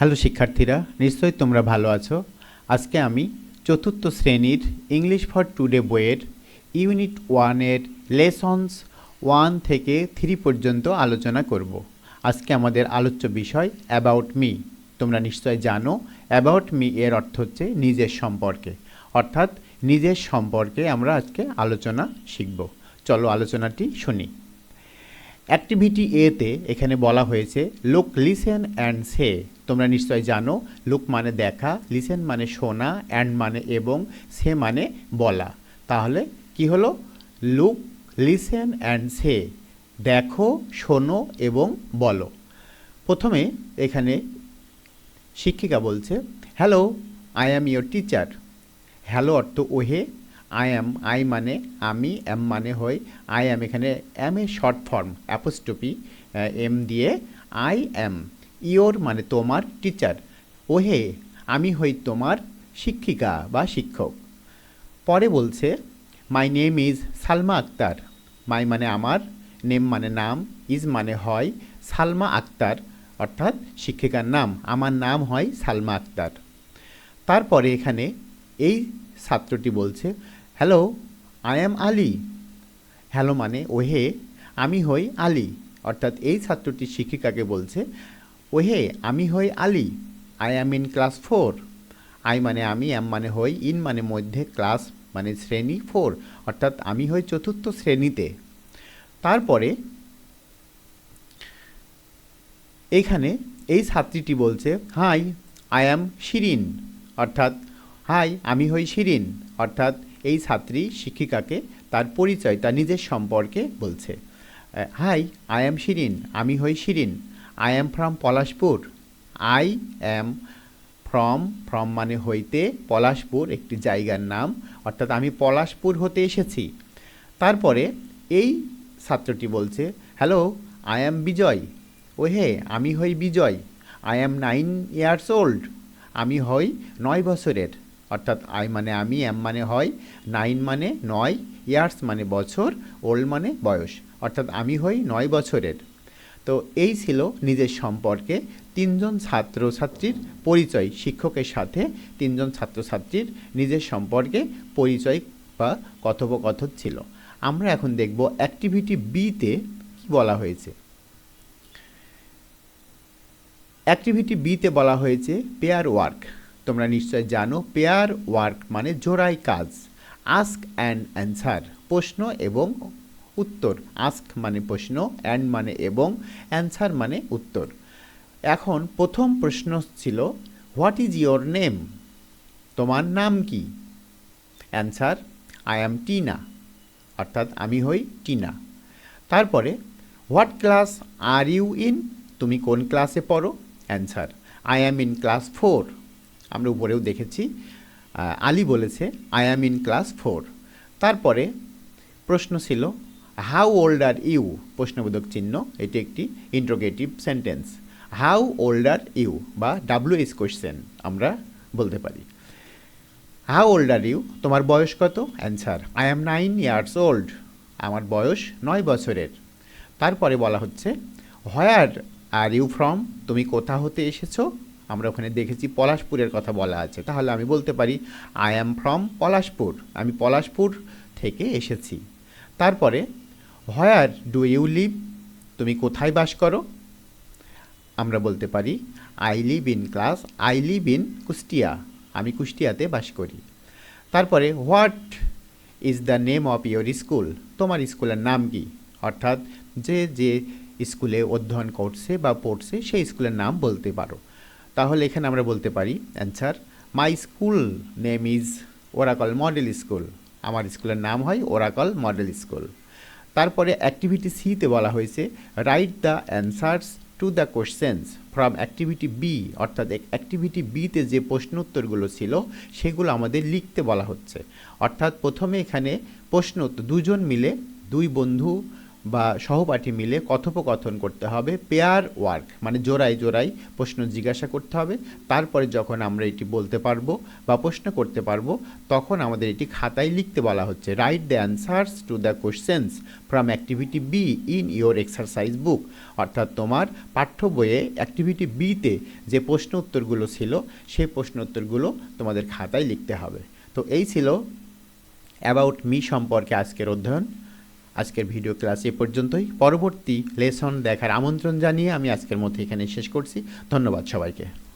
Hello শিক্ষার্থীরা, নিশ্চয়ই তোমরা ভালো আছো। আজকে আমি চতুর্থ শ্রেণির ইংলিশ ফর টুডে বইয়ের ইউনিট ওয়ানের লেসনস ওয়ান থেকে থ্রি পর্যন্ত আলোচনা করব। আজকে আমাদের আলোচ্য বিষয় অ্যাবাউট মি তোমরা নিশ্চয় জানো অ্যাবাউট মি এর অর্থ হচ্ছে নিজের সম্পর্কে। অর্থাৎ নিজের সম্পর্কে আমরা আজকে আলোচনা শিখব। চলো আলোচনাটি শুনি। অ্যাক্টিভিটি এতে এখানে বলা হয়েছে লুক লিসেন অ্যান্ড সে তোমরা নিশ্চয় জানো লুক মানে দেখা লিসেন মানে শোনা অ্যান্ড মানে এবং সে মানে বলা। তাহলে কি হলো? লুক লিসেন অ্যান্ড সে দেখো, শোনো এবং বলো। প্রথমে এখানে শিক্ষিকা বলছে hello I am your teacher hello অর্থ ওহে আই অ্যাম আই মানে আমি এম মানে হই আই অ্যাম এখানে এম এর শর্ট ফর্ম অ্যাপোস্টপি এম দিয়ে আই অ্যাম ইয়োর মানে তোমার টিচার ওহে, আমি হই তোমার শিক্ষিকা বা শিক্ষক। পরে বলছে my name is Salma Akter my মানে আমার নেম মানে নাম ইজ মানে হয় সালমা আক্তার, অর্থাৎ শিক্ষিকার নাম, আমার নাম হয় সালমা আক্তার। তারপরে এখানে এই ছাত্রটি বলছে hello I am Ali hello মানে ওহে, আমি হই আলী। অর্থাৎ এই ছাত্রটি শিক্ষিকাকে বলছে, ওহে, আমি হই Ali. I am in class four I মানে আমি এম মানে হই ইন মানে মধ্যে ক্লাস মানে শ্রেণি ফোর অর্থাৎ আমি হই চতুর্থ শ্রেণীতে। তারপরে এইখানে এই ছাত্রীটি বলছে হাই আই অ্যাম শিরিন অর্থাৎ হাই আমি হই শিরিন অর্থাৎ এই ছাত্রী শিক্ষিকাকে তার পরিচয়, তার নিজের সম্পর্কে বলছে। হাই আই অ্যাম শিরিন আমি হই Shirin I am from Palashpur I am from from মানে হইতে পলাশপুর একটি জায়গার নাম। অর্থাৎ আমি পলাশপুর হতে এসেছি। তারপরে এই ছাত্রটি বলছে হ্যালো আই অ্যাম বিজয় ও হে আমি হই Bijoy I am nine years old আমি হই নয় বছরের। অর্থাৎ আই মানে আমি, এম মানে হয়, নাইন মানে নয়, ইয়ার্স মানে বছর, ওল্ড মানে বয়স। অর্থাৎ আমি হই নয় বছরের। তো এই ছিল নিজের সম্পর্কে তিনজন ছাত্রছাত্রীর পরিচয়, শিক্ষকের সাথে তিনজন ছাত্রছাত্রীর নিজের সম্পর্কে পরিচয় বা কথোপকথন ছিল। আমরা এখন দেখব অ্যাক্টিভিটি বিতে কি বলা হয়েছে। অ্যাক্টিভিটি বিতে বলা হয়েছে পেয়ার ওয়ার্ক। তোমরা নিশ্চয় জানো, পেয়ার ওয়ার্ক মানে জোড়াই কাজ। আস্ক অ্যান্ড অ্যান্সার, প্রশ্ন এবং উত্তর। আস্ক মানে প্রশ্ন অ্যান্ড মানে এবং অ্যান্সার মানে উত্তর। এখন প্রথম প্রশ্ন ছিল, হোয়াট ইজ ইয়োর নেম? তোমার নাম কি? Answer, I am Tina. অর্থাৎ আমি হই টিনা। তারপরে, what class are you in? তুমি কোন ক্লাসে পড়ো? Answer, I am in class four. আমরা উপরেও দেখেছি আলী বলেছে I am in class four তারপরে প্রশ্ন ছিল হাউ ওল্ড আর ইউ প্রশ্নবোধক চিহ্ন, এটি একটি interrogative sentence how old are you বা ডাব্লিউ এস কোয়েশ্চেন আমরা বলতে পারি। হাউ ওল্ড আর ইউ তোমার বয়স কত? Answer I am nine years old আমার বয়স নয় বছরের। তারপরে বলা হচ্ছে হোয়ার আর ইউ ফ্রম তুমি কোথা হতে এসেছ? আমরা ওখানে দেখেছি পলাশপুরের কথা বলা আছে। তাহলে আমি বলতে পারি আই অ্যাম ফ্রম পলাশপুর। আমি পলাশপুর থেকে এসেছি। তারপরে হোয়ার ডু ইউ লিভ তুমি কোথায় বাস করো? আমরা বলতে পারি I live in class I live in Kushtia. আমি কুষ্টিয়াতে বাস করি। তারপরে what is the name of your school তোমার স্কুলের নাম কি? অর্থাৎ, যে যে স্কুলে অধ্যয়ন করছে বা পড়ছে, সেই স্কুলের নাম বলতে পারো। তাহলে এখানে আমরা বলতে পারি answer my school name is Oracle model school আমার স্কুলের নাম হয় ওরাকল মডেল স্কুল তারপরে অ্যাক্টিভিটি সিতে বলা হয়েছে write the answers to the questions from activity B অর্থাৎ অ্যাক্টিভিটি বিতে যে প্রশ্ন উত্তরগুলো ছিল, সেগুলো আমাদের লিখতে বলা হচ্ছে। অর্থাৎ প্রথমে এখানে প্রশ্ন উত্তর, দুজন মিলে দুই বন্ধু বা সহপাঠী মিলে কথোপকথন করতে হবে পেয়ার ওয়ার্ক মানে জোড়ায় জোড়ায় প্রশ্ন জিজ্ঞাসা করতে হবে। তারপরে যখন আমরা এটি বলতে পারব বা প্রশ্ন করতে পারব, তখন আমাদের এটি খাতায় লিখতে বলা হচ্ছে। Write the answers to the questions from activity B in your exercise book অর্থাৎ তোমার পাঠ্য বইয়ে অ্যাক্টিভিটি বিতে যে প্রশ্ন উত্তরগুলো ছিল, সেই প্রশ্ন উত্তরগুলো তোমাদের খাতায় লিখতে হবে। তো এই ছিল অ্যাবাউট মি সম্পর্কে আজকের অধ্যয়ন। আজকের ভিডিও ক্লাস এ পর্যন্তই। পরবর্তী লেসন দেখার আমন্ত্রণ জানিয়ে আমি আজকের মধ্যে এখানে শেষ করছি। ধন্যবাদ সবাইকে।